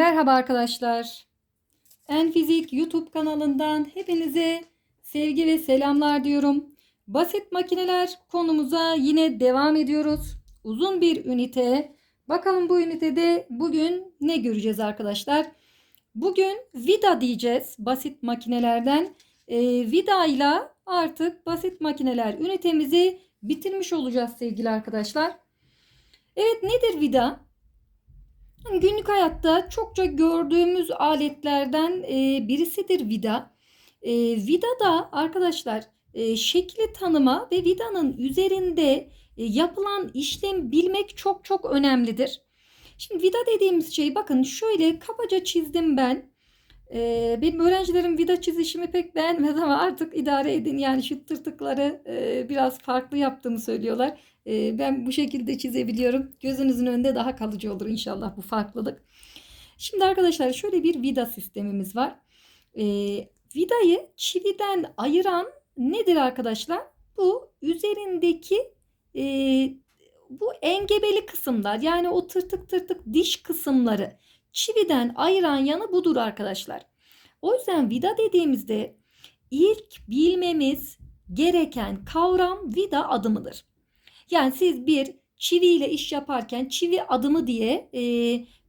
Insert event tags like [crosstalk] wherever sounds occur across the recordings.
Merhaba arkadaşlar. Enfizik YouTube kanalından hepinize sevgi ve selamlar diyorum. Basit makineler konumuza yine devam ediyoruz. Uzun bir ünite. Bakalım bu ünitede bugün ne göreceğiz arkadaşlar? Bugün vida diyeceğiz basit makinelerden. Ee, vida ile artık basit makineler ünitemizi bitirmiş olacağız sevgili arkadaşlar. Evet nedir vida? Hani günlük hayatta çokça gördüğümüz aletlerden e, birisidir vida. E, vida da arkadaşlar e, şekli tanıma ve vidanın üzerinde yapılan işlem bilmek çok çok önemlidir. Şimdi vida dediğimiz şey bakın şöyle kabaca çizdim ben. Benim öğrencilerim vida çizişimi pek beğenmedi ama artık idare edin. Yani şu tırtıkları biraz farklı yaptığımı söylüyorlar. E, ben bu şekilde çizebiliyorum. Gözünüzün önünde daha kalıcı olur inşallah bu farklılık. Şimdi arkadaşlar şöyle bir vida sistemimiz var. E, vidayı çividen ayıran nedir arkadaşlar? Bu üzerindeki e, bu engebeli kısımlar yani o tırtık tırtık diş kısımları çividen ayıran yanı budur arkadaşlar. O yüzden vida dediğimizde ilk bilmemiz gereken kavram vida adımıdır. Yani siz bir çiviyle iş yaparken çivi adımı diye e,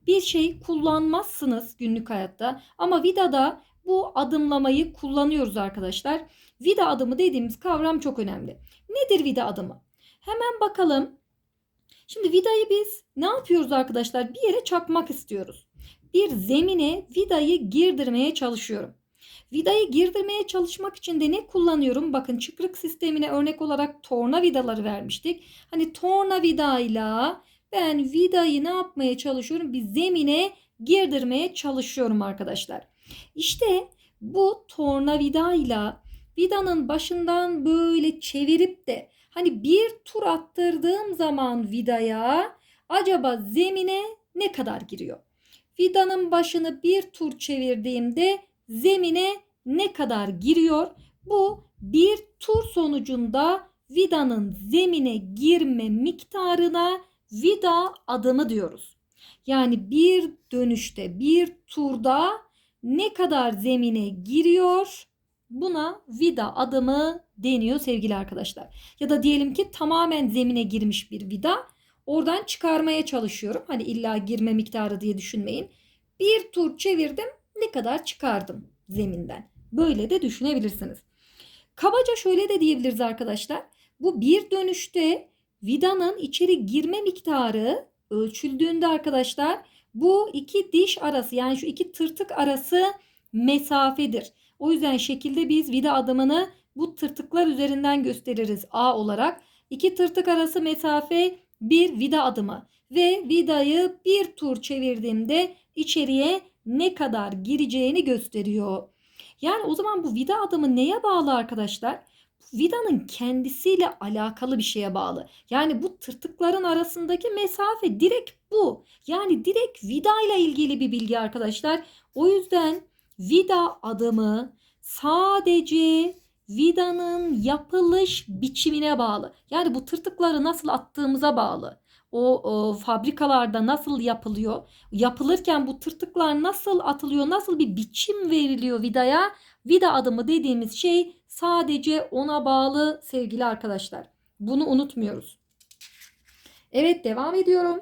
bir şey kullanmazsınız günlük hayatta. Ama vidada bu adımlamayı kullanıyoruz arkadaşlar. Vida adımı dediğimiz kavram çok önemli. Nedir vida adımı? Hemen bakalım. Şimdi vidayı biz ne yapıyoruz arkadaşlar? Bir yere çakmak istiyoruz. Bir zemine vidayı girdirmeye çalışıyorum. Vidayı girdirmeye çalışmak için de ne kullanıyorum? Bakın çıkrık sistemine örnek olarak torna vidaları vermiştik. Hani torna vidayla ben vidayı ne yapmaya çalışıyorum? Bir zemine girdirmeye çalışıyorum arkadaşlar. İşte bu torna vidayla vidanın başından böyle çevirip de hani bir tur attırdığım zaman vidaya acaba zemine ne kadar giriyor? Vidanın başını bir tur çevirdiğimde zemine ne kadar giriyor? Bu bir tur sonucunda vidanın zemine girme miktarına vida adımı diyoruz. Yani bir dönüşte bir turda ne kadar zemine giriyor? Buna vida adımı deniyor sevgili arkadaşlar. Ya da diyelim ki tamamen zemine girmiş bir vida. Oradan çıkarmaya çalışıyorum. Hani illa girme miktarı diye düşünmeyin. Bir tur çevirdim ne kadar çıkardım zeminden. Böyle de düşünebilirsiniz. Kabaca şöyle de diyebiliriz arkadaşlar. Bu bir dönüşte vidanın içeri girme miktarı ölçüldüğünde arkadaşlar bu iki diş arası yani şu iki tırtık arası mesafedir. O yüzden şekilde biz vida adımını bu tırtıklar üzerinden gösteririz A olarak. İki tırtık arası mesafe bir vida adımı ve vidayı bir tur çevirdiğimde içeriye ne kadar gireceğini gösteriyor. Yani o zaman bu vida adımı neye bağlı arkadaşlar? Vidanın kendisiyle alakalı bir şeye bağlı. Yani bu tırtıkların arasındaki mesafe direkt bu. Yani direkt vida ile ilgili bir bilgi arkadaşlar. O yüzden vida adımı sadece vidanın yapılış biçimine bağlı. Yani bu tırtıkları nasıl attığımıza bağlı. O, o fabrikalarda nasıl yapılıyor? Yapılırken bu tırtıklar nasıl atılıyor? Nasıl bir biçim veriliyor vidaya? Vida adımı dediğimiz şey sadece ona bağlı sevgili arkadaşlar. Bunu unutmuyoruz. Evet devam ediyorum.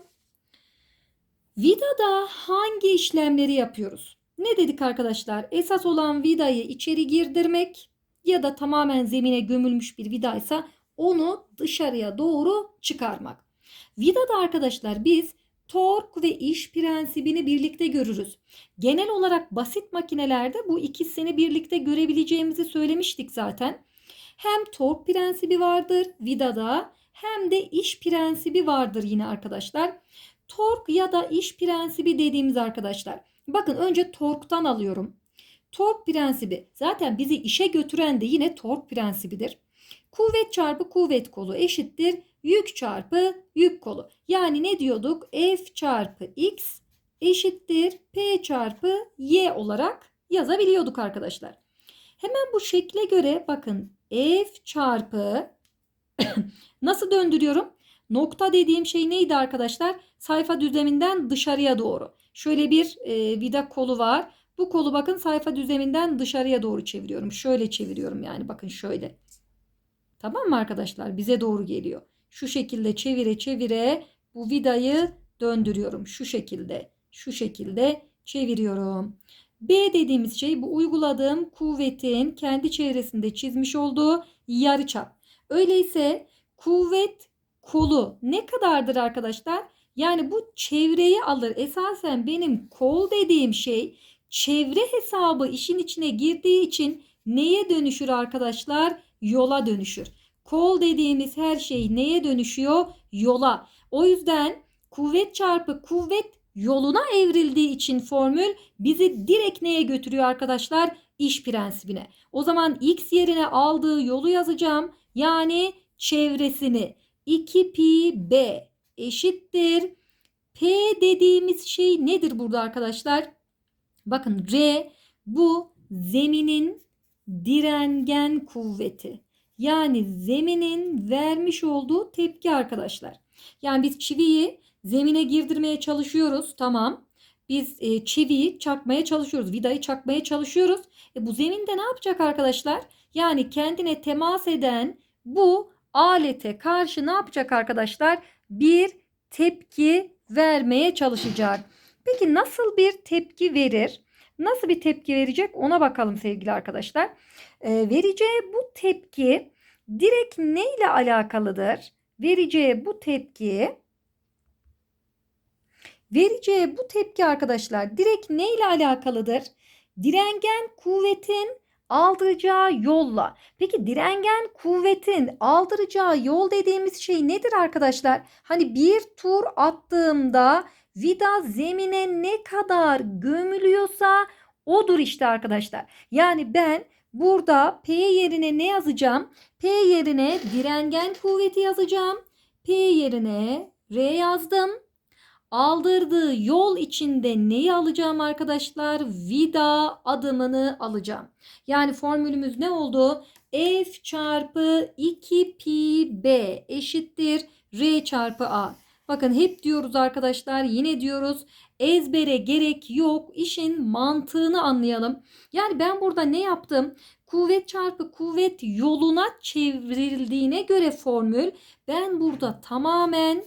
Vidada hangi işlemleri yapıyoruz? Ne dedik arkadaşlar? Esas olan vidayı içeri girdirmek ya da tamamen zemine gömülmüş bir vidaysa onu dışarıya doğru çıkarmak. Vidada arkadaşlar biz tork ve iş prensibini birlikte görürüz. Genel olarak basit makinelerde bu ikisini birlikte görebileceğimizi söylemiştik zaten. Hem tork prensibi vardır vidada hem de iş prensibi vardır yine arkadaşlar. Tork ya da iş prensibi dediğimiz arkadaşlar. Bakın önce torktan alıyorum. Tork prensibi zaten bizi işe götüren de yine tork prensibidir. Kuvvet çarpı kuvvet kolu eşittir yük çarpı yük kolu. Yani ne diyorduk? F çarpı X eşittir P çarpı Y olarak yazabiliyorduk arkadaşlar. Hemen bu şekle göre bakın F çarpı [coughs] nasıl döndürüyorum? Nokta dediğim şey neydi arkadaşlar? Sayfa düzleminden dışarıya doğru. Şöyle bir e, vida kolu var. Bu kolu bakın sayfa düzleminden dışarıya doğru çeviriyorum. Şöyle çeviriyorum yani bakın şöyle. Tamam mı arkadaşlar? Bize doğru geliyor. Şu şekilde çevire çevire bu vidayı döndürüyorum. Şu şekilde. Şu şekilde çeviriyorum. B dediğimiz şey bu uyguladığım kuvvetin kendi çevresinde çizmiş olduğu yarıçap. Öyleyse kuvvet kolu ne kadardır arkadaşlar? Yani bu çevreyi alır. Esasen benim kol dediğim şey çevre hesabı işin içine girdiği için neye dönüşür arkadaşlar? Yola dönüşür. Kol dediğimiz her şey neye dönüşüyor? Yola. O yüzden kuvvet çarpı kuvvet yoluna evrildiği için formül bizi direkt neye götürüyor arkadaşlar? İş prensibine. O zaman x yerine aldığı yolu yazacağım. Yani çevresini 2 pi b eşittir. P dediğimiz şey nedir burada arkadaşlar? Bakın R bu zeminin direngen kuvveti. Yani zeminin vermiş olduğu tepki arkadaşlar. Yani biz çiviyi zemine girdirmeye çalışıyoruz. Tamam. Biz e, çiviyi çakmaya çalışıyoruz. Vidayı çakmaya çalışıyoruz. E, bu zeminde ne yapacak arkadaşlar? Yani kendine temas eden bu alete karşı ne yapacak arkadaşlar? Bir tepki vermeye çalışacak. Peki nasıl bir tepki verir? Nasıl bir tepki verecek ona bakalım sevgili arkadaşlar. E, vereceği bu tepki direkt ne ile alakalıdır? Vereceği bu tepki vereceği bu tepki arkadaşlar direkt ne ile alakalıdır? Direngen kuvvetin aldıracağı yolla. Peki direngen kuvvetin aldıracağı yol dediğimiz şey nedir arkadaşlar? Hani bir tur attığımda vida zemine ne kadar gömülüyorsa odur işte arkadaşlar. Yani ben burada P yerine ne yazacağım? P yerine direngen kuvveti yazacağım. P yerine R yazdım. Aldırdığı yol içinde neyi alacağım arkadaşlar? Vida adımını alacağım. Yani formülümüz ne oldu? F çarpı 2 pi B eşittir R çarpı A. Bakın hep diyoruz arkadaşlar yine diyoruz ezbere gerek yok işin mantığını anlayalım. Yani ben burada ne yaptım? Kuvvet çarpı kuvvet yoluna çevrildiğine göre formül ben burada tamamen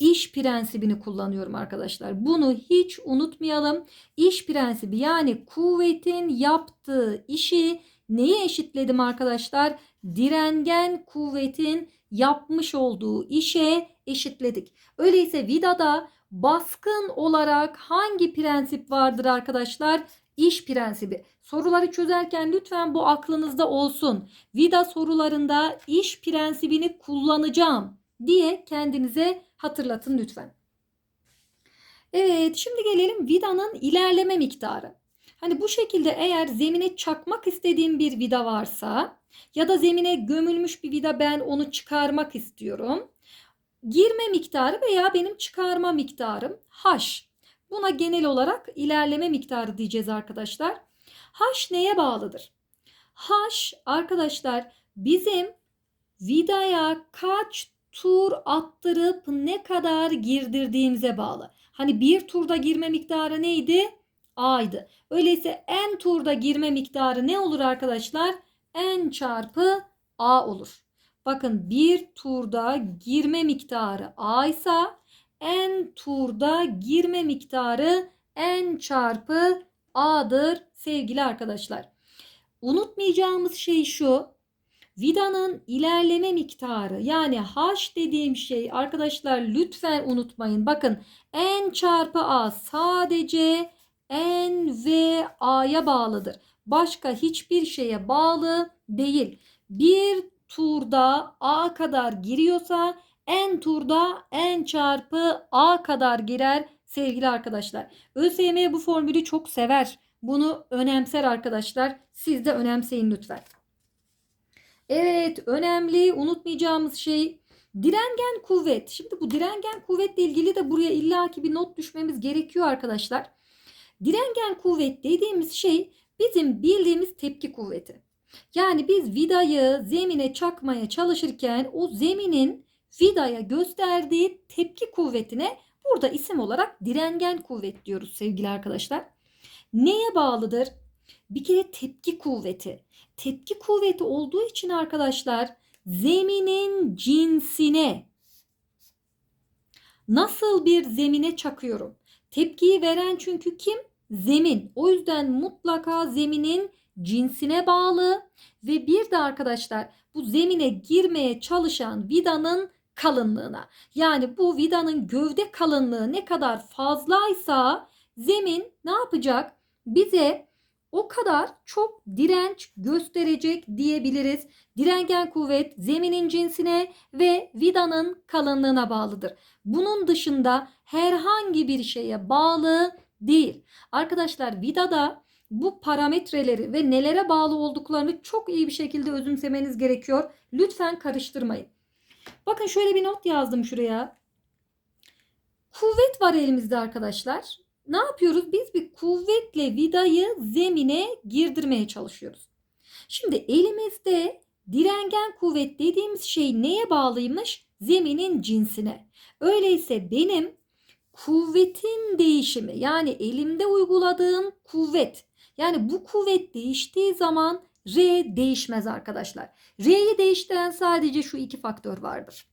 iş prensibini kullanıyorum arkadaşlar. Bunu hiç unutmayalım. İş prensibi yani kuvvetin yaptığı işi neye eşitledim arkadaşlar? Direngen kuvvetin yapmış olduğu işe eşitledik. Öyleyse vidada baskın olarak hangi prensip vardır arkadaşlar? İş prensibi. Soruları çözerken lütfen bu aklınızda olsun. Vida sorularında iş prensibini kullanacağım diye kendinize hatırlatın lütfen. Evet şimdi gelelim vidanın ilerleme miktarı. Hani bu şekilde eğer zemine çakmak istediğim bir vida varsa ya da zemine gömülmüş bir vida ben onu çıkarmak istiyorum. Girme miktarı veya benim çıkarma miktarım H. Buna genel olarak ilerleme miktarı diyeceğiz arkadaşlar. H neye bağlıdır? H arkadaşlar bizim vidaya kaç tur attırıp ne kadar girdirdiğimize bağlı. Hani bir turda girme miktarı neydi? A'ydı. Öyleyse n turda girme miktarı ne olur arkadaşlar? n çarpı A olur. Bakın bir turda girme miktarı A ise n turda girme miktarı n çarpı A'dır sevgili arkadaşlar. Unutmayacağımız şey şu. Vidanın ilerleme miktarı yani H dediğim şey arkadaşlar lütfen unutmayın. Bakın N çarpı A sadece N ve A'ya bağlıdır. Başka hiçbir şeye bağlı değil. Bir turda A kadar giriyorsa N turda N çarpı A kadar girer sevgili arkadaşlar. ÖSYM bu formülü çok sever. Bunu önemser arkadaşlar. Siz de önemseyin lütfen. Evet önemli unutmayacağımız şey direngen kuvvet. Şimdi bu direngen kuvvetle ilgili de buraya illaki bir not düşmemiz gerekiyor arkadaşlar. Direngen kuvvet dediğimiz şey bizim bildiğimiz tepki kuvveti. Yani biz vidayı zemine çakmaya çalışırken o zeminin vidaya gösterdiği tepki kuvvetine burada isim olarak direngen kuvvet diyoruz sevgili arkadaşlar. Neye bağlıdır? Bir kere tepki kuvveti. Tepki kuvveti olduğu için arkadaşlar zeminin cinsine nasıl bir zemine çakıyorum? Tepkiyi veren çünkü kim? Zemin. O yüzden mutlaka zeminin cinsine bağlı ve bir de arkadaşlar bu zemine girmeye çalışan vidanın kalınlığına. Yani bu vidanın gövde kalınlığı ne kadar fazlaysa zemin ne yapacak? Bize o kadar çok direnç gösterecek diyebiliriz. Direngen kuvvet zeminin cinsine ve vidanın kalınlığına bağlıdır. Bunun dışında herhangi bir şeye bağlı değil. Arkadaşlar vidada bu parametreleri ve nelere bağlı olduklarını çok iyi bir şekilde özümsemeniz gerekiyor. Lütfen karıştırmayın. Bakın şöyle bir not yazdım şuraya. Kuvvet var elimizde arkadaşlar. Ne yapıyoruz? Biz bir kuvvetle vidayı zemine girdirmeye çalışıyoruz. Şimdi elimizde direngen kuvvet dediğimiz şey neye bağlıymış? Zeminin cinsine. Öyleyse benim kuvvetin değişimi yani elimde uyguladığım kuvvet yani bu kuvvet değiştiği zaman R değişmez arkadaşlar. R'yi değiştiren sadece şu iki faktör vardır.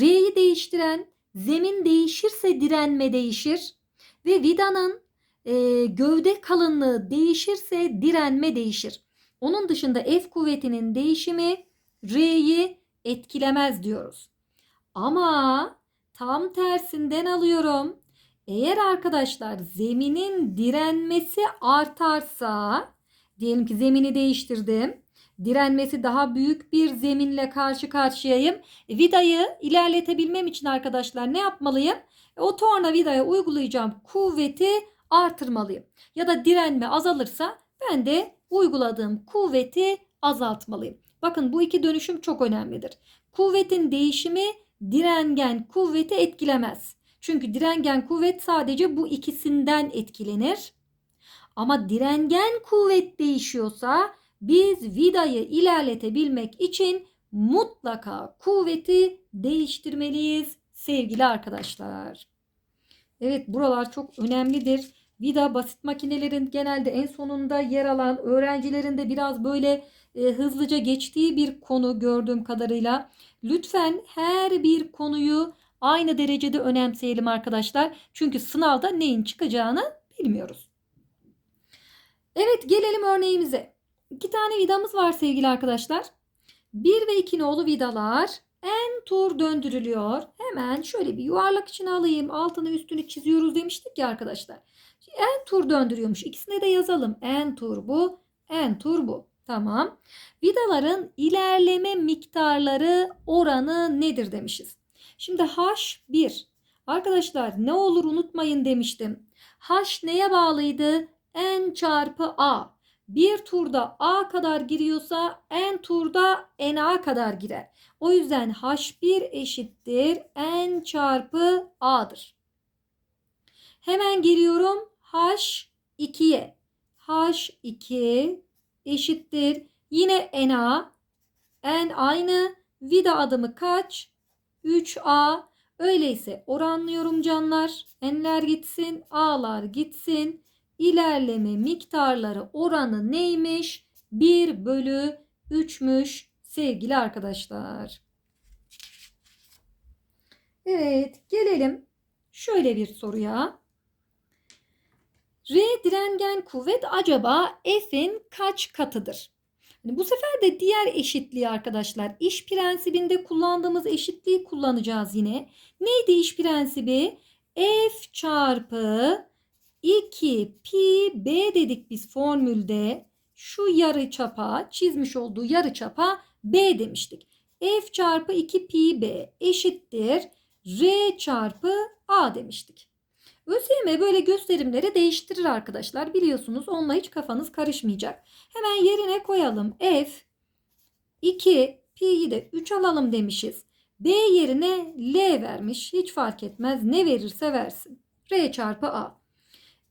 R'yi değiştiren zemin değişirse direnme değişir ve vidanın e, gövde kalınlığı değişirse direnme değişir. Onun dışında F kuvvetinin değişimi R'yi etkilemez diyoruz. Ama tam tersinden alıyorum. Eğer arkadaşlar zeminin direnmesi artarsa diyelim ki zemini değiştirdim. Direnmesi daha büyük bir zeminle karşı karşıyayım. E, vidayı ilerletebilmem için arkadaşlar ne yapmalıyım? E, o torna vidaya uygulayacağım kuvveti artırmalıyım. Ya da direnme azalırsa ben de uyguladığım kuvveti azaltmalıyım. Bakın bu iki dönüşüm çok önemlidir. Kuvvetin değişimi direngen kuvveti etkilemez. Çünkü direngen kuvvet sadece bu ikisinden etkilenir. Ama direngen kuvvet değişiyorsa biz vidayı ilerletebilmek için mutlaka kuvveti değiştirmeliyiz sevgili arkadaşlar. Evet buralar çok önemlidir. Vida basit makinelerin genelde en sonunda yer alan öğrencilerin de biraz böyle e, hızlıca geçtiği bir konu gördüğüm kadarıyla. Lütfen her bir konuyu aynı derecede önemseyelim arkadaşlar. Çünkü sınavda neyin çıkacağını bilmiyoruz. Evet gelelim örneğimize. İki tane vidamız var sevgili arkadaşlar. 1 ve 2 nolu vidalar en tur döndürülüyor. Hemen şöyle bir yuvarlak içine alayım. Altını üstünü çiziyoruz demiştik ya arkadaşlar. En tur döndürüyormuş. İkisine de yazalım. En tur bu. En tur bu. Tamam. Vidaların ilerleme miktarları oranı nedir demişiz. Şimdi H1. Arkadaşlar ne olur unutmayın demiştim. H neye bağlıydı? N çarpı A. Bir turda A kadar giriyorsa N turda NA kadar girer. O yüzden H1 eşittir N çarpı A'dır. Hemen geliyorum H2'ye. H2 eşittir. Yine NA. N aynı. Vida adımı kaç? 3A. Öyleyse oranlıyorum canlar. N'ler gitsin. A'lar gitsin. İlerleme miktarları oranı neymiş? 1 bölü 3'müş sevgili arkadaşlar. Evet gelelim şöyle bir soruya. R direngen kuvvet acaba F'in kaç katıdır? Hani bu sefer de diğer eşitliği arkadaşlar iş prensibinde kullandığımız eşitliği kullanacağız yine. Neydi iş prensibi? F çarpı 2 pi b dedik biz formülde. Şu yarı çapa çizmiş olduğu yarı çapa b demiştik. F çarpı 2 pi b eşittir r çarpı a demiştik. ÖSYM böyle gösterimleri değiştirir arkadaşlar. Biliyorsunuz onunla hiç kafanız karışmayacak. Hemen yerine koyalım. F 2 pi'yi de 3 alalım demişiz. B yerine L vermiş. Hiç fark etmez. Ne verirse versin. R çarpı A.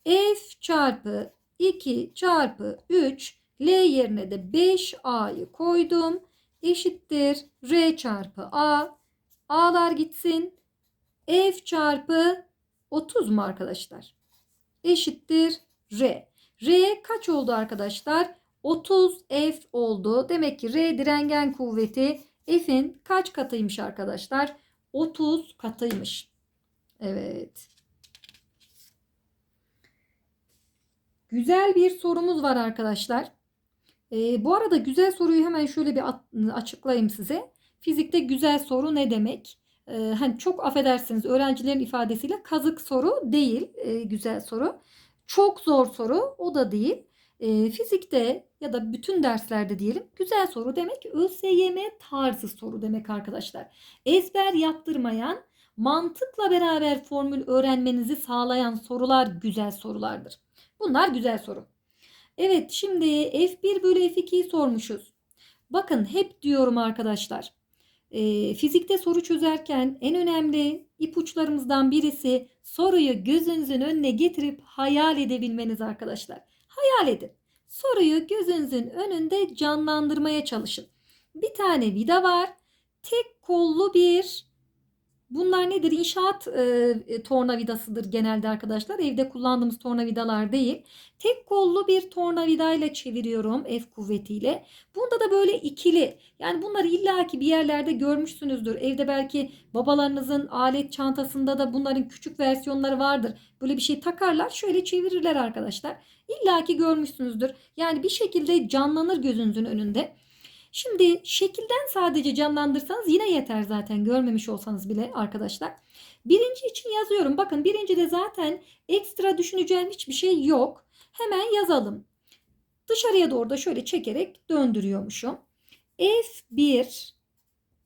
F çarpı 2 çarpı 3 L yerine de 5A'yı koydum. Eşittir R çarpı A. A'lar gitsin. F çarpı 30 mu arkadaşlar? Eşittir R. R kaç oldu arkadaşlar? 30 F oldu. Demek ki R direngen kuvveti F'in kaç katıymış arkadaşlar? 30 katıymış. Evet. Güzel bir sorumuz var arkadaşlar. Ee, bu arada güzel soruyu hemen şöyle bir açıklayayım size. Fizikte güzel soru ne demek? Ee, hani çok affedersiniz öğrencilerin ifadesiyle kazık soru değil e, güzel soru. Çok zor soru o da değil. E, fizikte ya da bütün derslerde diyelim güzel soru demek ÖSYM tarzı soru demek arkadaşlar. Ezber yaptırmayan mantıkla beraber formül öğrenmenizi sağlayan sorular güzel sorulardır. Bunlar güzel soru. Evet şimdi F1 bölü F2'yi sormuşuz. Bakın hep diyorum arkadaşlar. E, fizikte soru çözerken en önemli ipuçlarımızdan birisi soruyu gözünüzün önüne getirip hayal edebilmeniz arkadaşlar. Hayal edin. Soruyu gözünüzün önünde canlandırmaya çalışın. Bir tane vida var. Tek kollu bir Bunlar nedir? İnşaat e, tornavidasıdır genelde arkadaşlar. Evde kullandığımız tornavidalar değil. Tek kollu bir tornavidayla çeviriyorum F kuvvetiyle. Bunda da böyle ikili. Yani bunları illaki bir yerlerde görmüşsünüzdür. Evde belki babalarınızın alet çantasında da bunların küçük versiyonları vardır. Böyle bir şey takarlar şöyle çevirirler arkadaşlar. İllaki görmüşsünüzdür. Yani bir şekilde canlanır gözünüzün önünde. Şimdi şekilden sadece canlandırsanız yine yeter zaten görmemiş olsanız bile arkadaşlar. Birinci için yazıyorum. Bakın birincide zaten ekstra düşüneceğim hiçbir şey yok. Hemen yazalım. Dışarıya doğru da şöyle çekerek döndürüyormuşum. F1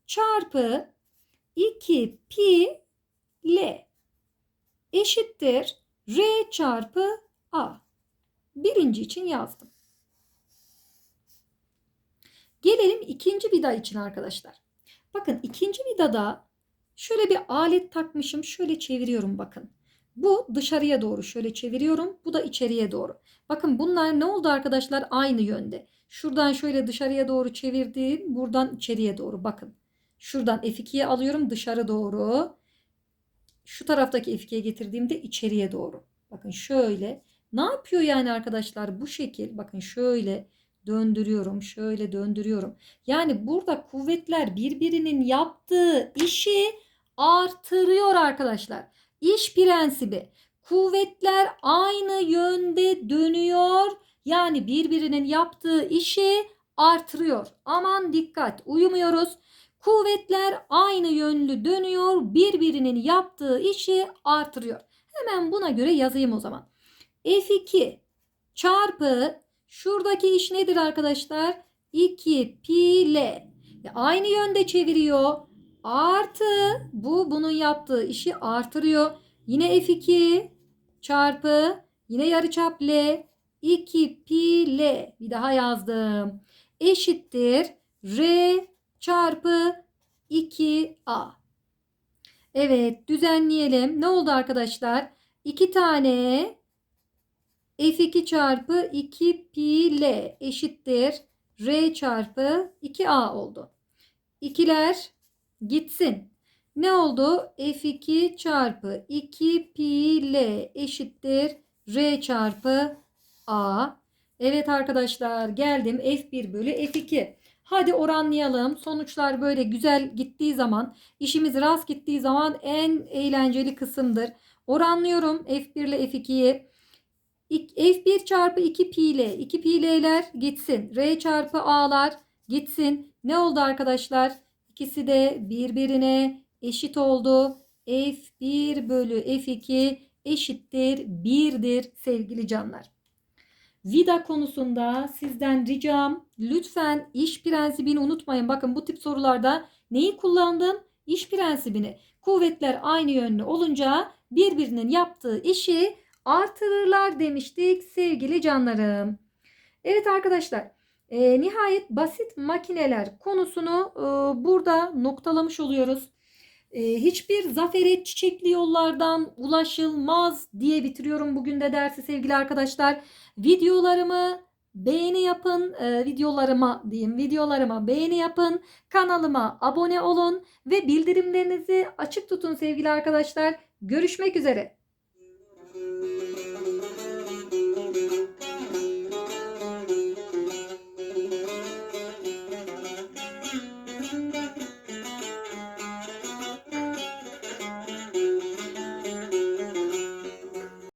çarpı 2 pi L eşittir R çarpı A. Birinci için yazdım. Gelelim ikinci vida için arkadaşlar. Bakın ikinci vidada şöyle bir alet takmışım. Şöyle çeviriyorum bakın. Bu dışarıya doğru şöyle çeviriyorum. Bu da içeriye doğru. Bakın bunlar ne oldu arkadaşlar? Aynı yönde. Şuradan şöyle dışarıya doğru çevirdim. Buradan içeriye doğru bakın. Şuradan F2'ye alıyorum dışarı doğru. Şu taraftaki F2'ye getirdiğimde içeriye doğru. Bakın şöyle. Ne yapıyor yani arkadaşlar? Bu şekil. Bakın şöyle döndürüyorum. Şöyle döndürüyorum. Yani burada kuvvetler birbirinin yaptığı işi artırıyor arkadaşlar. İş prensibi. Kuvvetler aynı yönde dönüyor. Yani birbirinin yaptığı işi artırıyor. Aman dikkat uyumuyoruz. Kuvvetler aynı yönlü dönüyor. Birbirinin yaptığı işi artırıyor. Hemen buna göre yazayım o zaman. F2 çarpı Şuradaki iş nedir arkadaşlar? 2 pi l. Aynı yönde çeviriyor. Artı bu bunun yaptığı işi artırıyor. Yine F2 çarpı yine yarıçap L 2 pi. Bir daha yazdım. Eşittir R çarpı 2A. Evet düzenleyelim. Ne oldu arkadaşlar? 2 tane F2 çarpı 2 pi L eşittir. R çarpı 2A oldu. İkiler gitsin. Ne oldu? F2 çarpı 2 pi L eşittir. R çarpı A. Evet arkadaşlar geldim F1 bölü F2. Hadi oranlayalım. Sonuçlar böyle güzel gittiği zaman, işimiz rast gittiği zaman en eğlenceli kısımdır. Oranlıyorum F1 ile F2'yi. F1 çarpı 2 pi ile 2 pi ile'ler gitsin. R çarpı A'lar gitsin. Ne oldu arkadaşlar? İkisi de birbirine eşit oldu. F1 bölü F2 eşittir 1'dir sevgili canlar. Vida konusunda sizden ricam lütfen iş prensibini unutmayın. Bakın bu tip sorularda neyi kullandım? İş prensibini. Kuvvetler aynı yönlü olunca birbirinin yaptığı işi artırırlar demiştik sevgili canlarım. Evet arkadaşlar e, nihayet basit makineler konusunu e, burada noktalamış oluyoruz. E, hiçbir zafere çiçekli yollardan ulaşılmaz diye bitiriyorum bugün de dersi sevgili arkadaşlar. Videolarımı beğeni yapın e, videolarıma diyeyim videolarıma beğeni yapın kanalıma abone olun ve bildirimlerinizi açık tutun sevgili arkadaşlar görüşmek üzere. Thank you.